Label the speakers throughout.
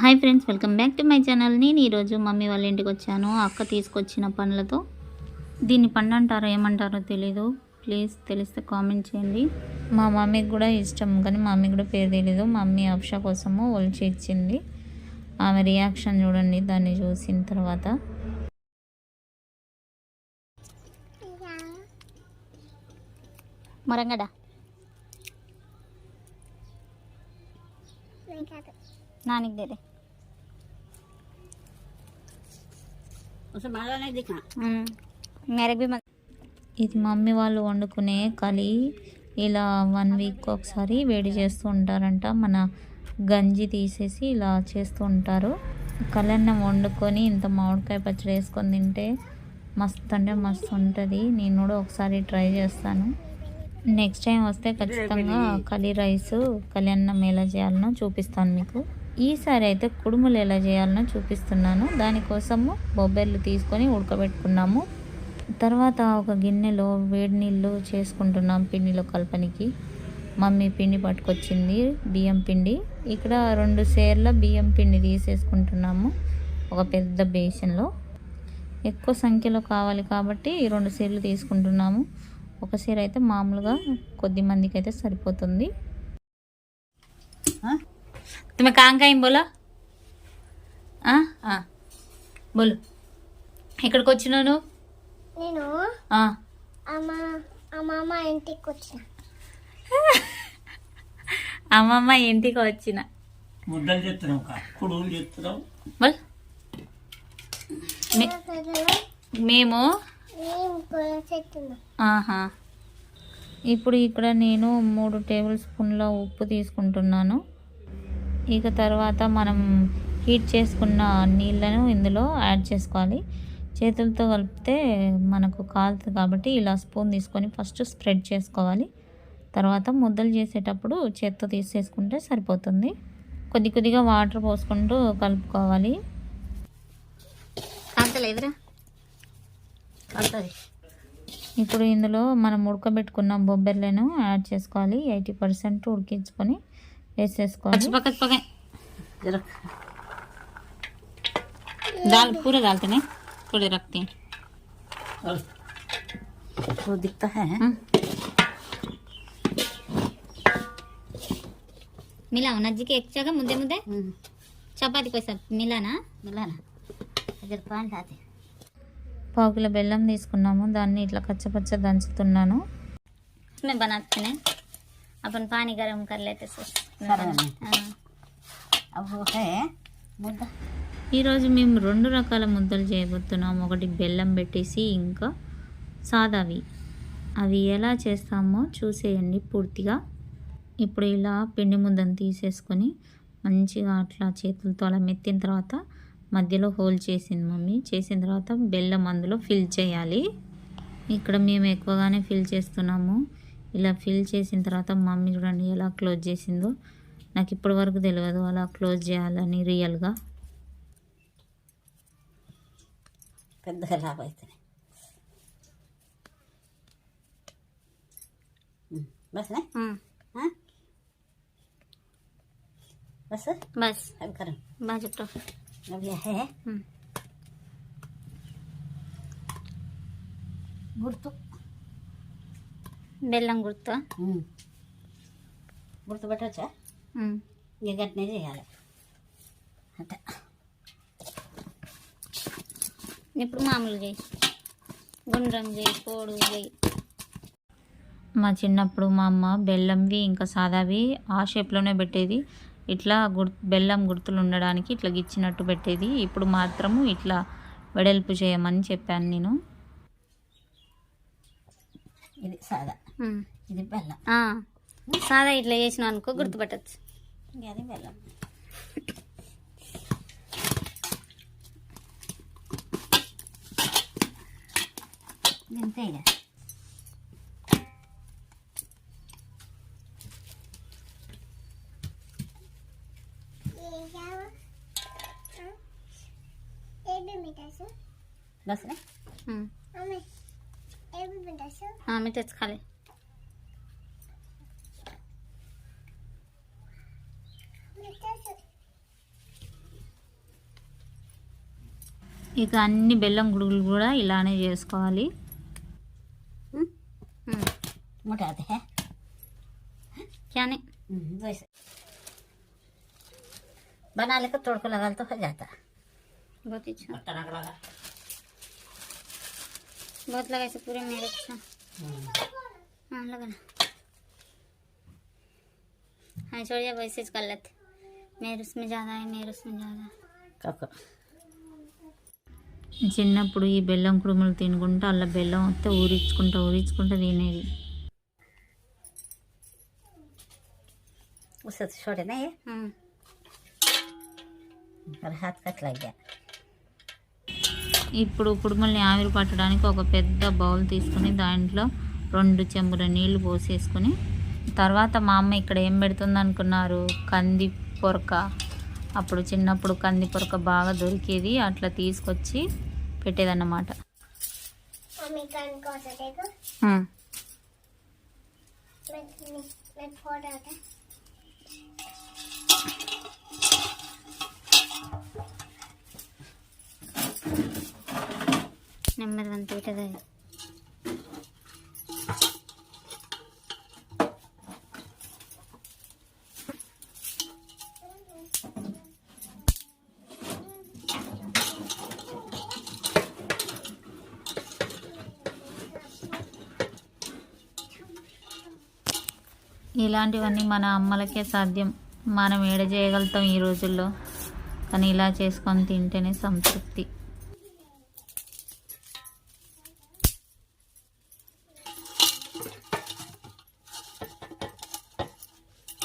Speaker 1: Hi friends welcome back to my channel నేను ఈరోజు mummy వాళ్ళ ఇంటికి వచ్చాను. అక్క తీసుకొచ్చిన పండ్లతో. దీన్ని పండు అంటారో ఏమంటారో తెలీదు. ప్లీజ్ తెలిస్తే కామెంట్ చేయండి. మా మమ్మీకి కూడా ఇష్టం కానీ మా మమ్మీ కూడా పేరు తెలీదు. మమ్మీ అప్షా కోసము ఒలిచి ఇచ్చింది. ఆమె రియాక్షన్ చూడండి దాన్ని చూసిన తర్వాత. మరంగడా. నానికి దేదే
Speaker 2: उसे मारा नहीं दिखा
Speaker 1: మేరకు బి ఇది మమ్మీ వాళ్ళు వండుకునే కలి ఇలా వన్ వీక్ ఒకసారి వేడి చేస్తూ ఉంటారంట మన గంజి తీసేసి ఇలా చేస్తూ ఉంటారు కలన్నం వండుకొని ఇంత మామిడికాయ పచ్చడి వేసుకొని తింటే మస్తు అంటే మస్తు ఉంటుంది నేను కూడా ఒకసారి ట్రై చేస్తాను నెక్స్ట్ టైం వస్తే ఖచ్చితంగా కలి రైస్ కళ్యాణం ఎలా చేయాలనో చూపిస్తాను మీకు ఈసారి అయితే కుడుములు ఎలా చేయాలనో చూపిస్తున్నాను. దానికోసము బొబ్బెర్లు తీసుకొని ఉడకబెట్టుకున్నాము. తర్వాత ఒక గిన్నెలో వేడి నీళ్ళు చేసుకుంటున్నాం పిండిలో కలపనికి. మమ్మీ పిండి పట్టుకొచ్చింది బియ్యం పిండి. ఇక్కడ రెండు సేర్ల బియ్యం పిండి తీసేసుకుంటున్నాము ఒక పెద్ద బేసిన్లో ఎక్కువ సంఖ్యలో కావాలి కాబట్టి ఈ రెండు సీర్లు తీసుకుంటున్నాము. ఒక సీర అయితే మామూలుగా కొద్ది మందికి అయితే సరిపోతుంది तुम्हें कहाँ कहीं बोला ఆ? ఆ. బోలు ఎక్కడికి వచ్చినావు నువ్వు
Speaker 3: నేను
Speaker 1: ఆ.
Speaker 3: అమ్మ అమ్మమ్మ ఇంటికి వచ్చిన
Speaker 1: అమ్మమ్మ ఇంటికి వచ్చిన
Speaker 2: ముద్దలు చెప్తున్నావు కా కుడులు చెప్తున్నావు
Speaker 1: బోల్ మే- మేము
Speaker 3: నేను చెప్తున్నా
Speaker 1: ఆహా ఇప్పుడు ఇక్కడ నేను మూడు టేబుల్ స్పూన్ల ఉప్పు తీసుకుంటున్నాను ఇక తర్వాత మనం హీట్ చేసుకున్న నీళ్ళను ఇందులో యాడ్ చేసుకోవాలి. చేతులతో కలిపితే మనకు కాలుతుంది కాబట్టి ఇలా స్పూన్ తీసుకొని ఫస్ట్ స్ప్రెడ్ చేసుకోవాలి. తర్వాత ముద్దలు చేసేటప్పుడు చేత్తో తీసేసుకుంటే సరిపోతుంది. కొద్ది కొద్దిగా వాటర్ పోసుకుంటూ కలుపుకోవాలి. ఇప్పుడు ఇందులో మనం ఉడకబెట్టుకున్న బొబ్బర్లను యాడ్ చేసుకోవాలి. ఎయిటీ పర్సెంట్ ఉడికించుకొని వేసేసుకోవాలి
Speaker 2: जरा
Speaker 1: दाल पूरा डालते नहीं थोड़े रखते हैं
Speaker 2: और वो दिखता है
Speaker 1: मिला नज्जी के एक जगह मुद्दे मुद्दे
Speaker 2: हम्म,
Speaker 1: चपाती कोई सब मिला ना
Speaker 2: मिला ना इधर पान डालते
Speaker 1: పావు కిలో బెల్లం తీసుకున్నాము దాన్ని ఇట్లా కచ్చపచ్చ దంచుతున్నాను इसमें बनाते हैं अपन पानी गर्म कर ఈరోజు మేము రెండు రకాల ముద్దలు చేయబోతున్నాం. ఒకటి బెల్లం పెట్టేసి ఇంకా సాదావి. అవి ఎలా చేస్తామో చూసేయండి పూర్తిగా. ఇప్పుడు ఇలా పిండి ముద్దను తీసేసుకొని మంచిగా అట్లా చేతులతో అలా మెత్తిన తర్వాత మధ్యలో హోల్ చేసింది మమ్మీ. చేసిన తర్వాత బెల్లం అందులో ఫిల్ చేయాలి. ఇక్కడ మేము ఎక్కువగానే ఫిల్ చేస్తున్నాము. ఇలా ఫిల్ చేసిన తర్వాత మమ్మీ చూడండి ఎలా క్లోజ్ చేసిందో. నాకు ఇప్పటి వరకు తెలియదు అలా క్లోజ్ చేయాలని రియల్గా.
Speaker 2: పెద్దగా లాభ అవుతుంది
Speaker 1: బస్.
Speaker 2: బస్ బస్
Speaker 1: బాగా
Speaker 2: చెప్తా గుర్తు.
Speaker 1: బెల్లం గుర్తు.
Speaker 2: గుర్తు పెట్టచ్చా ఇక గట్టినే చేయాలి. అంటే
Speaker 1: ఇప్పుడు మామూలు చేయి. గుండ్రం చేయి పోడు చేయి. మా చిన్నప్పుడు మా అమ్మ బెల్లంవి ఇంకా సాదావి ఆ షేప్లోనే పెట్టేది. ఇట్లా గుర్ బెల్లం గుర్తులు ఉండడానికి ఇట్లా గిచ్చినట్టు పెట్టేది. ఇప్పుడు మాత్రము ఇట్లా వెడల్పు చేయమని చెప్పాను నేను.
Speaker 2: ఇది సాదా. ఇది బెల్లం.
Speaker 1: సాదా ఇట్లా చేసినావు అనుకో గుర్తుపట్టచ్చు.
Speaker 2: ఇది అది బెల్లం. ఇక బస్
Speaker 3: అమ్మ ఏబి
Speaker 1: ఇక అన్ని బెల్లం గుడుగులు కూడా ఇలానే చేసుకోవాలి
Speaker 2: मोटा आते हैं
Speaker 1: क्या नहीं
Speaker 2: हम्म, वैसे बना लेकर तोड़ को लगा तो हो जाता
Speaker 1: बहुत अच्छा
Speaker 2: और टनक लगा
Speaker 1: बहुत लगा इसे पूरे मेरे अच्छा हाँ लगा ना हाँ छोड़ जा वैसे कर लेते मेरे उसमें ज़्यादा है मेरे उसमें ज़्यादा है
Speaker 2: कब
Speaker 1: చిన్నప్పుడు ఈ బెల్లం కుడుములు తినుకుంటూ అలా బెల్లం వస్తే ఊరించుకుంటూ ఊరించుకుంటూ తినేది.
Speaker 2: చూడనే
Speaker 1: ఇప్పుడు కుడుముల్ని ఆవిరి పట్టడానికి ఒక పెద్ద బౌల్ తీసుకుని దాంట్లో రెండు చెంబుల నీళ్ళు పోసేసుకుని తర్వాత మా అమ్మ ఇక్కడ ఏం పెడుతుంది అనుకున్నారు కంది పొరక. అప్పుడు చిన్నప్పుడు కంది పొరక బాగా దొరికేది అట్లా తీసుకొచ్చి పెట్టేదన్నమాట. నెమ్మది వంత ఇలాంటివన్నీ మన అమ్మలకే సాధ్యం. మనం ఏడ చేయగలుగుతాం ఈ రోజుల్లో? కానీ ఇలా చేసుకొని తింటేనే సంతృప్తి.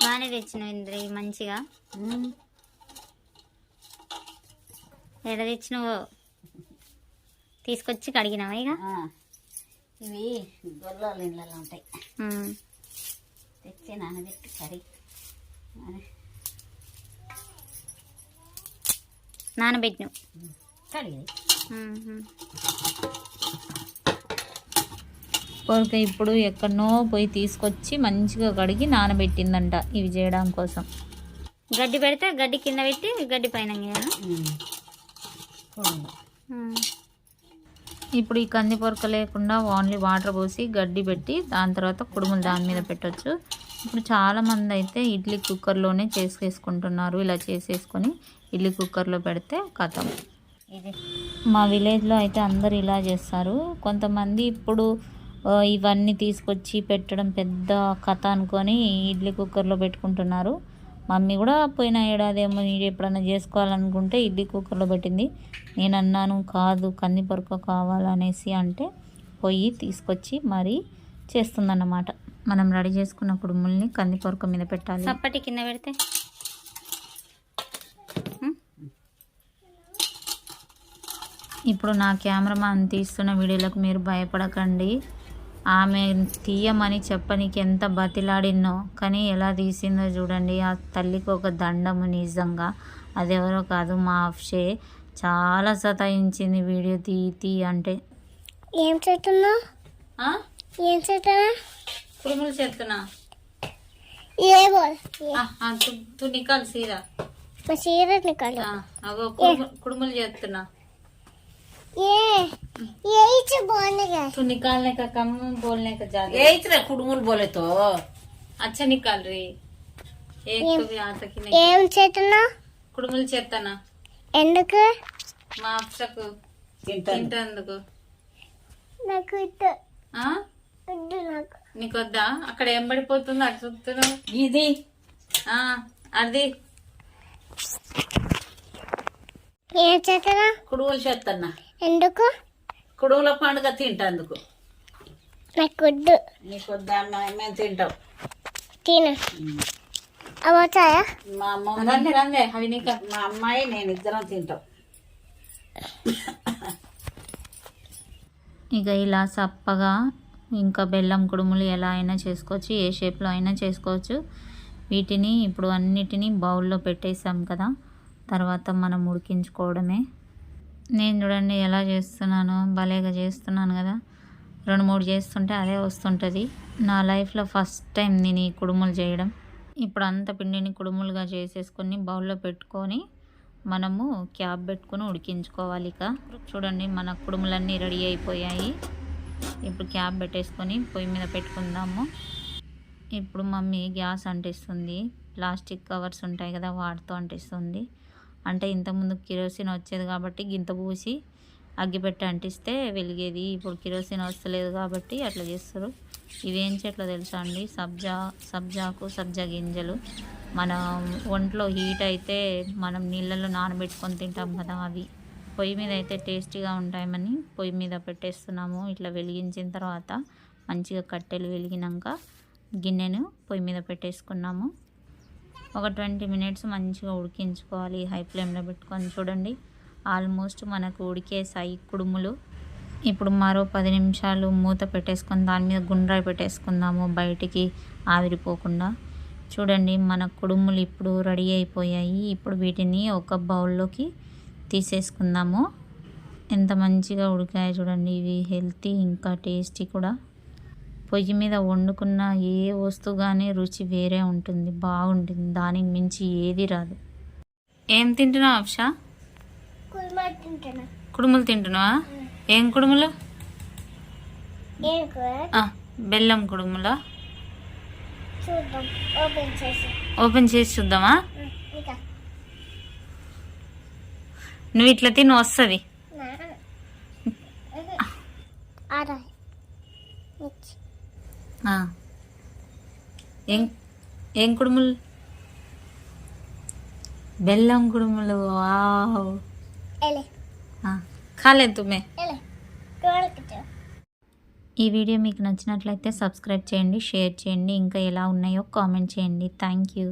Speaker 1: బాగానే తెచ్చినావు ఇంద్ర మంచిగా. ఎడ తెచ్చినావు? తీసుకొచ్చి కడిగినావా ఇక?
Speaker 2: ఇవి ఇళ్ళలో ఉంటాయి. తెచ్చి నానబెట్టి కడిగి నాన-
Speaker 1: నానబెట్టినావు?
Speaker 2: కడిగి
Speaker 1: పొరక ఇప్పుడు ఎక్కడనో పోయి తీసుకొచ్చి మంచిగా కడిగి నానబెట్టిందంట ఇవి చేయడం కోసం. గడ్డి పెడితే గడ్డి కింద పెట్టి గడ్డి పైన ఇప్పుడు ఈ కంది పొరక లేకుండా ఓన్లీ వాటర్ పోసి గడ్డి పెట్టి దాని తర్వాత కుడుములు దాని మీద పెట్టొచ్చు. ఇప్పుడు చాలామంది అయితే ఇడ్లీ కుక్కర్లోనే చేసేసుకుంటున్నారు. ఇలా చేసేసుకొని ఇడ్లీ కుక్కర్లో పెడితే కథం.
Speaker 2: ఇది
Speaker 1: మా విలేజ్లో అయితే అందరు ఇలా చేస్తారు. కొంతమంది ఇప్పుడు ఇవన్నీ తీసుకొచ్చి పెట్టడం పెద్ద కథ అనుకొని ఇడ్లీ కుక్కర్లో పెట్టుకుంటున్నారు. మమ్మీ కూడా పోయిన ఏడాది ఏమో నేను ఎప్పుడైనా చేసుకోవాలనుకుంటే ఇడ్లీ కుక్కర్లో పెట్టింది. నేను అన్నాను కాదు కంది పొరక కావాలనేసి అంటే పోయి తీసుకొచ్చి మరీ చేస్తుందన్నమాట. మనం రెడీ చేసుకున్న కుడుముల్ని కంది పొరక మీద పెట్టాలి. చప్పటి కింద పెడితే? ఇప్పుడు నా కెమెరామాన్ తీస్తున్న వీడియోలకు మీరు భయపడకండి. ఆమె తీయమని చెప్పనీకి ఎంత బతిలాడినో కానీ ఎలా తీసిందో చూడండి. ఆ తల్లికి ఒక దండము నిజంగా. అదెవరో కాదు మా అఫ్షే చాలా సతాయించింది వీడియో తీ తీ అంటే.
Speaker 3: ఏం చేస్తున్నావు? ఏం చేస్తున్నా
Speaker 1: కుడుములు చేస్తున్నా
Speaker 3: ఏ బోల్?
Speaker 1: తు నికాల్ సీదా
Speaker 3: మా చీర నికాలు.
Speaker 1: అగో కుడుములు చేస్తున్నా
Speaker 3: ఏ ఏ ఇచ్చి బాగుంది కదా
Speaker 1: तू निकालने का कम बोलने का ज्यादा
Speaker 2: यही तरह कुड़मुल बोले तो
Speaker 1: अच्छा निकाल रही एक तो भी आता कि नहीं
Speaker 3: ఏం చేస్తున్నావు
Speaker 1: కుడుములు చేస్తానా
Speaker 3: ఎందుకు
Speaker 1: మా అప్సకు
Speaker 2: తింటాను
Speaker 1: తింటందుకు
Speaker 3: నాకు ఇద్దు
Speaker 1: ఆ?
Speaker 3: వద్దు నాకు
Speaker 1: నీకు వద్దా అక్కడ ఏం పడిపోతుంది అటు చూస్తున్నావు
Speaker 2: ఇది
Speaker 1: ఆ, అది
Speaker 3: ఏం చేస్తున్నావు
Speaker 2: కుడుములు చేస్తున్నా
Speaker 3: ఎందుకు?
Speaker 2: కుడుముల పండుగ తింటందుకు.
Speaker 3: నాకు వద్దు
Speaker 2: నీకు వద్దా మేము తింటాం
Speaker 3: తిను అవి వచ్చాయా?
Speaker 2: మా అమ్మ
Speaker 1: రందే రందే అవి నీకు.
Speaker 2: మా అమ్మాయి నేను ఇద్దరం తింటాం.
Speaker 1: ఇక ఇలా సప్పగా ఇంకా బెల్లం కుడుములు ఎలా అయినా చేసుకోవచ్చు ఏ షేప్లో అయినా చేసుకోవచ్చు. వీటిని ఇప్పుడు అన్నిటినీ బౌల్లో పెట్టేసాం కదా. తర్వాత మనం ఉడికించుకోవడమే. నేను చూడండి ఎలా చేస్తున్నాను భలేగా చేస్తున్నాను కదా. రెండు మూడు చేస్తుంటే అదే వస్తుంటుంది. నా లైఫ్లో ఫస్ట్ టైం నేను ఈ కుడుములు చేయడం. ఇప్పుడు అంత పిండిని కుడుములుగా చేసేసుకొని బౌల్లో పెట్టుకొని మనము క్యాప్ పెట్టుకుని ఉడికించుకోవాలి ఇక. చూడండి మన కుడుములన్నీ రెడీ అయిపోయాయి. ఇప్పుడు క్యాప్ పెట్టేసుకొని పొయ్యి మీద పెట్టుకుందాము. ఇప్పుడు మమ్మీ గ్యాస్ అంటిస్తుంది. ప్లాస్టిక్ కవర్స్ ఉంటాయి కదా వాటితో అంటిస్తుంది. అంటే ఇంతకుముందు కిరోసిన్ వచ్చేది కాబట్టి గింత పూసి అగ్గిపెట్టి అంటిస్తే వెలిగేది. ఇప్పుడు కిరోసిన్ వస్తలేదు కాబట్టి అట్లా చేస్తారు. ఇవేం చెట్లు తెలుసా అండి? సబ్జా సబ్జాకు సబ్జా గింజలు. మన ఒంట్లో హీట్ అయితే మనం నీళ్ళలో నానబెట్టుకొని తింటాం కదా అవి. పొయ్యి మీద అయితే టేస్టీగా ఉంటాయని పొయ్యి మీద పెట్టేస్తున్నాము. ఇట్లా వెలిగించిన తర్వాత మంచిగా కట్టెలు వెలిగినాక గిన్నెను పొయ్యి మీద పెట్టేసుకున్నాము. ఒక ట్వంటీ మినిట్స్ మంచిగా ఉడికించుకోవాలి. హై ఫ్లేమ్లో పెట్టుకొని చూడండి. ఆల్మోస్ట్ మనకు ఉడికేసాయి కుడుములు. ఇప్పుడు మరో పది నిమిషాలు మూత పెట్టేసుకొని దాని మీద గుండ్రాయి పెట్టేసుకుందాము బయటికి ఆవిరిపోకుండా. చూడండి మన కుడుములు ఇప్పుడు రెడీ అయిపోయాయి. ఇప్పుడు వీటిని ఒక బౌల్లోకి తీసేసుకుందాము. ఎంత మంచిగా ఉడికాయో చూడండి. ఇవి హెల్తీ ఇంకా టేస్టీ కూడా. పొయ్యి మీద వండుకున్న ఏ వస్తువు కానీ రుచి వేరే ఉంటుంది బాగుంటుంది. దానికి మించి ఏది రాదు. ఏం తింటున్నావు అప్షా కుడుములు తింటున్నావా? ఏం కుడుములు? బెల్లం కుడుములా?
Speaker 3: ఓపెన్ చేసి.
Speaker 1: చూద్దామా? నువ్వు ఇట్లా తిని వస్తుంది. ఏం ఏం కుడుములు? బెల్లం కుడుములు వావ్. కాలేదు తుమ్మే. ఈ వీడియో మీకు నచ్చినట్లయితే సబ్స్క్రైబ్ చేయండి షేర్ చేయండి ఇంకా ఎలా ఉన్నాయో కామెంట్ చేయండి. Thank you.